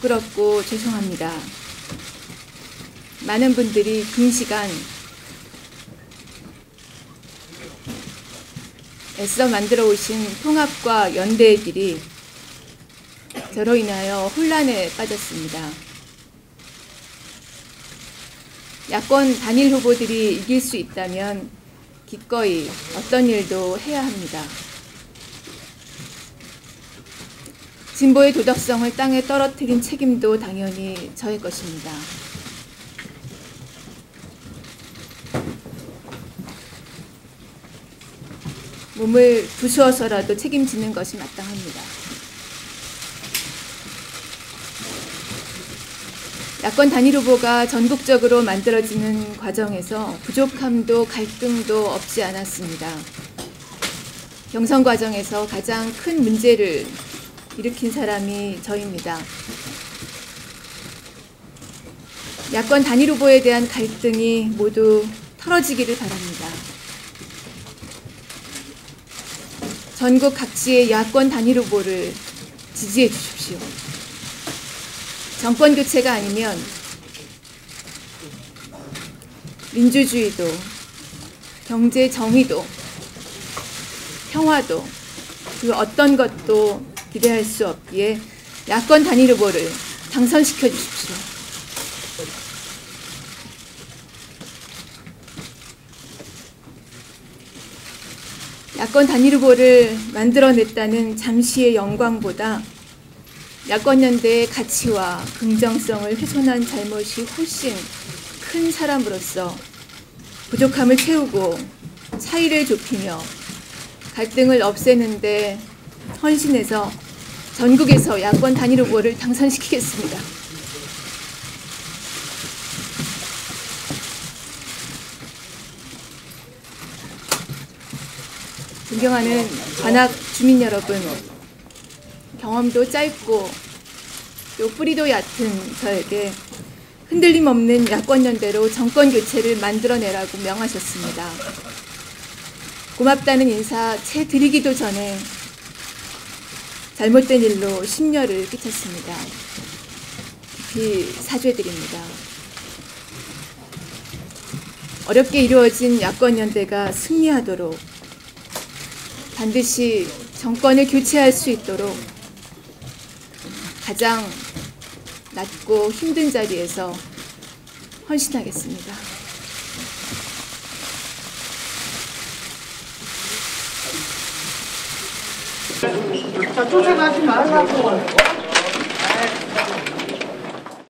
부끄럽고 죄송합니다. 많은 분들이 긴 시간 애써 만들어 오신 통합과 연대의 길이 저로 인하여 혼란에 빠졌습니다. 야권 단일 후보들이 이길 수 있다면 기꺼이 어떤 일도 해야 합니다. 진보의 도덕성을 땅에 떨어뜨린 책임도 당연히 저의 것입니다. 몸을 부수어서라도 책임지는 것이 마땅합니다. 야권 단일 후보가 전국적으로 만들어지는 과정에서 부족함도 갈등도 없지 않았습니다. 경선 과정에서 가장 큰 문제를 일으킨 사람이 저입니다. 야권 단일 후보에 대한 갈등이 모두 털어지기를 바랍니다. 전국 각지의 야권 단일 후보를 지지해 주십시오. 정권 교체가 아니면 민주주의도 경제 정의도 평화도 그 어떤 것도 기대할 수 없기에 야권 단일 후보를 당선시켜 주십시오. 야권 단일 후보를 만들어냈다는 잠시의 영광보다 야권연대의 가치와 긍정성을 훼손한 잘못이 훨씬 큰 사람으로서 부족함을 채우고 차이를 좁히며 갈등을 없애는데 헌신해서 전국에서 야권 단일 후보를 당선시키겠습니다. 존경하는 관악 주민 여러분, 경험도 짧고 또 뿌리도 얕은 저에게 흔들림 없는 야권 연대로 정권 교체를 만들어내라고 명하셨습니다. 고맙다는 인사 채 드리기도 전에 잘못된 일로 심려를 끼쳤습니다. 깊이 사죄드립니다. 어렵게 이루어진 야권 연대가 승리하도록 반드시 정권을 교체할 수 있도록 가장 낮고 힘든 자리에서 헌신하겠습니다. 자, 쫓아가지 말라고.